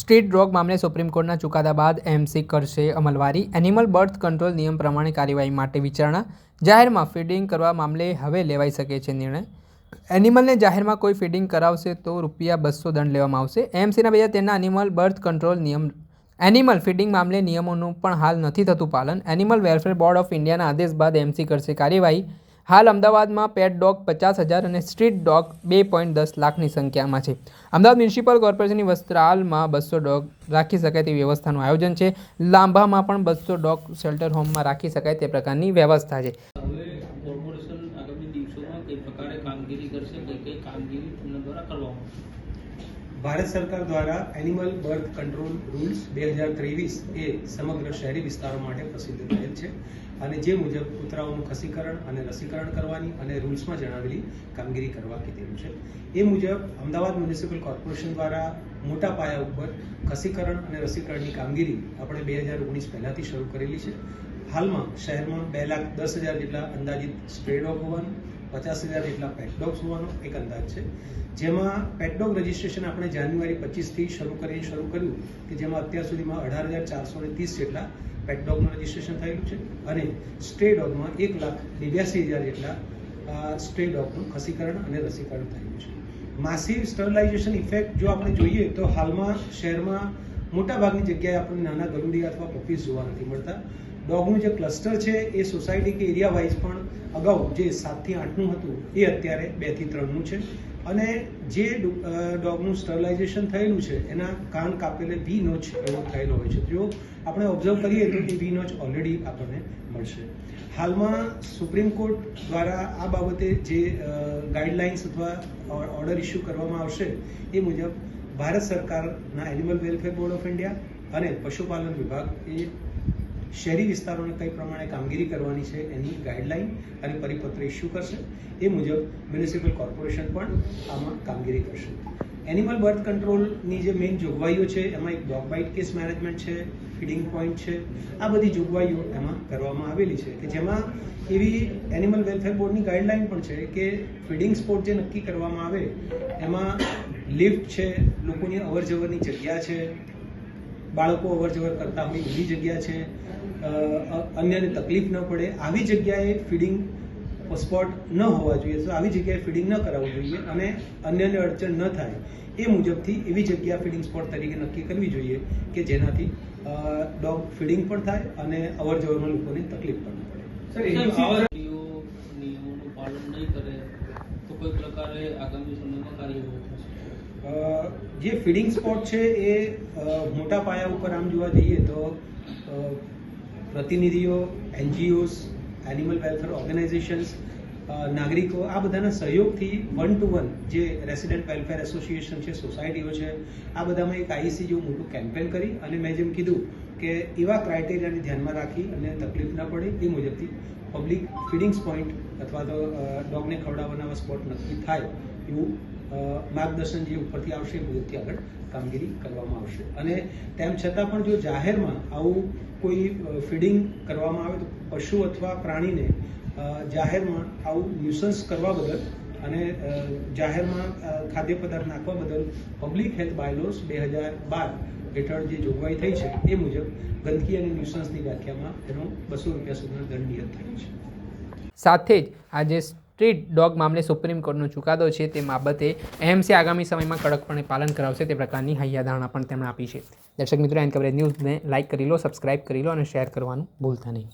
Street dog મામલે supreme કોર્ટના ચુકાદા બાદ એમસી કરશે અમલવારી. એનિમલ બર્થ કંટ્રોલ નિયમ પ્રમાણે કાર્યવાહી માટે વિચારણા. જાહેરમાં ફીડિંગ કરવા મામલે હવે લેવાઈ શકે છે નિર્ણય. એનિમલને જાહેરમાં કોઈ ફીડિંગ કરાવશે તો રૂપિયા બસો દંડ લેવામાં આવશે. એમસીના બીજા તેના એનિમલ બર્થ કંટ્રોલ નિયમ. એનિમલ ફીડિંગ મામલે નિયમોનું પણ હાલ નથી થતું પાલન. એનિમલ વેલફેર બોર્ડ ઓફ ઇન્ડિયાના આદેશ બાદ એમસી કરશે કાર્યવાહી. હાલ અમદાવાદમાં પેટ ડોગ પચાસ હજાર અને સ્ટ્રીટ ડોગ બે પોઈન્ટ દસ લાખની સંખ્યામાં છે. અમદાવાદ મ્યુનિસિપલ કોર્પોરેશનની વસ્ત્રાલમાં બસો ડોગ રાખી શકાય તેવી વ્યવસ્થાનું આયોજન છે. લાંબામાં પણ બસો ડોગ શેલ્ટર હોમમાં રાખી શકાય તે પ્રકારની વ્યવસ્થા છે હવે કોર્પોરેશન આગામી દિવસોમાં કઈ પ્રકારે કામગીરી કરશે કઈ કઈ કામગીરી તેમના દ્વારા કરવામાં આવશે ભારત સરકાર દ્વારા એનિમલ બર્થ કંટ્રોલ રૂલ્સ બે હજાર ત્રેવીસ એ સમગ્ર શહેરી વિસ્તારો માટે પ્રસિદ્ધ થયેલ છે. અને જે મુજબ કૂતરાઓનું ખસીકરણ અને રસીકરણ કરવાની અને રૂલ્સમાં જણાવેલી કામગીરી કરવા કીધેલું છે. એ મુજબ અમદાવાદ મ્યુનિસિપલ કોર્પોરેશન દ્વારા મોટા પાયા ઉપર ખસીકરણ અને રસીકરણની કામગીરી આપણે બે હજાર ઓગણીસ પહેલાંથી શરૂ કરેલી છે. હાલમાં શહેરમાં બે લાખ દસ હજાર જેટલા અંદાજિત સ્પ્રેડ ઓફ હોવાનું પચાસ હજાર જેટલા પેટ ડોગ્સ હોવાનો એક અંદાજ છે. જેમાં પેટડોગ રજિસ્ટ્રેશન આપણે જાન્યુઆરી પચીસથી શરૂ કરીને શરૂ કર્યું કે જેમાં અત્યાર સુધીમાં અઢાર હજાર ચારસો ને ત્રીસ જેટલા પેટડોગનું રજીસ્ટ્રેશન થયેલું છે અને સ્ટ્રે ડોગમાં એક લાખ નેવ્યાસી હજાર જેટલા સ્ટ્રે ડોગનું ખસીકરણ અને રસીકરણ થયેલું છે. માસિવ સ્ટરલાઇઝેશન ઇફેક્ટ જો આપણે જોઈએ તો હાલમાં શહેરમાં મોટાભાગની જગ્યાએ આપણને નાના ગરુડિયા અથવા પપીઝ જોવા નથી મળતા. ડોગનું જે ક્લસ્ટર છે એ સોસાયટી કે એરિયા વાઇઝ પણ અગાઉ જે સાતથી આઠનું હતું, એ અત્યારે બેથી ત્રણનું છે. અને જે ડોગનું સ્ટરલાઇઝેશન થયેલું છે, એના કાન કાપેલે વી નોચ એવો થયેલો હોય છે. જો આપણે ઓબ્ઝર્વ કરીએ તો એ વી નોચ ઓલરેડી આપણને મળશે. હાલમાં સુપ્રીમ કોર્ટ દ્વારા આ બાબતે જે ગાઈડલાઇન્સ અથવા ઓર્ડર ઇસ્યુ કરવામાં આવશે, એ મુજબ ભારત સરકારના animal welfare board of India અને પશુપાલન વિભાગ એ શહેરી વિસ્તારોને કઈ પ્રમાણે કામગીરી કરવાની છે એની ગાઈડલાઈન અને પરિપત્ર ઇસ્યુ કરશે. એ મુજબ મ્યુનિસિપલ કોર્પોરેશન પણ આમાં કામગીરી કરશે. એનિમલ બર્થ કંટ્રોલની જે મેઇન જોગવાઈઓ છે, એમાં એક ડોગ બાઇટ કેસ મેનેજમેન્ટ છે ફીડિંગ પોઈન્ટ છે, આ બધી જોગવાઈઓ એમાં કરવામાં આવેલી છે. કે જેમાં એવી એનિમલ વેલફેર બોર્ડની ગાઈડલાઈન પણ છે કે ફીડિંગ સ્પોટ જે નક્કી કરવામાં આવે, એમાં લિફ્ટ છે, લોકોની અવર જવરની જગ્યા છે બાળકો અવર જવર કરતા હોય એવી જગ્યા છે. અન્યને તકલીફ ન પડે. આવી જગ્યાએ ફીડિંગ સ્પોટ ન હોવા જોઈએ. તો આવી જગ્યાએ ફીડિંગ ન કરાવવું જોઈએ અને અન્યને અડચણ ન થાય. એ મુજબથી એવી જગ્યા ફીડિંગ સ્પોટ તરીકે નક્કી કરવી જોઈએ કે જેનાથી ડોગ ફીડિંગ પણ થાય અને અવર જવરમાં લોકોને તકલીફ પણ ન પડે. નિયમોનું પાલન નહીં કરે તો કોઈ પ્રકારે આગામી સમયમાં કાર્યવાહી થશે જે ફીડિંગ સ્પોટ છે એ મોટા પાયા ઉપર આમ જોવા જઈએ તો પ્રતિનિધિઓ, એનજીઓસ એનિમલ વેલફેર ઓર્ગેનાઇઝેશન્સ નાગરિકો, આ બધાના સહયોગથી વન ટુ વન જે રેસિડેન્ટ વેલફેર એસોસિએશન છે સોસાયટીઓ છે, આ બધામાં એક આઈસી જેવું મોટું કેમ્પેન કરી અને મેં જેમ કીધું કે એવા ક્રાઇટેરિયાને ધ્યાનમાં રાખી અને તકલીફ ના પડે એ મુજબથી પબ્લિક ફીડિંગ્સ પોઈન્ટ અથવા તો ડોગને ખવડાવવાના સ્પોટ નક્કી થાય એવું માર્ગદર્શન જે ઉપરથી આવશે એ મુજબથી આગળ કામગીરી કરવામાં આવશે. અને તેમ છતાં પણ જો જાહેરમાં આવું કોઈ ફીડિંગ કરવામાં આવે તો પશુ અથવા પ્રાણીને જાહેરમાં આવું ન્યુસન્સ કરવા બદલ અને જાહેરમાં ખાદ્ય પદાર્થ નાખવા બદલ પબ્લિક હેલ્થ બાયલોસ બે હજાર બાર હેઠળ જે જોગવાઈ થઈ છે એ મુજબ ગંદકી અને ન્યુસન્સની વ્યાખ્યામાં એનો બસો રૂપિયા સુધીનો દંડ નિયત થયો છે. સાથે જ આ જે સ્ટ્રીટ ડોગ મામલે સુપ્રીમ કોર્ટનો ચુકાદો છે તે બાબતે એમસી આગામી સમયમાં કડકપણે પાલન કરાવશે તે પ્રકારની હૈયાધારણા પણ તેમણે આપી છે. દર્શક મિત્રો એન કવરેજ ન્યૂઝને લાઇક કરી લો સબસ્ક્રાઇબ કરી લો અને શેર કરવાનું ભૂલતા નહીં.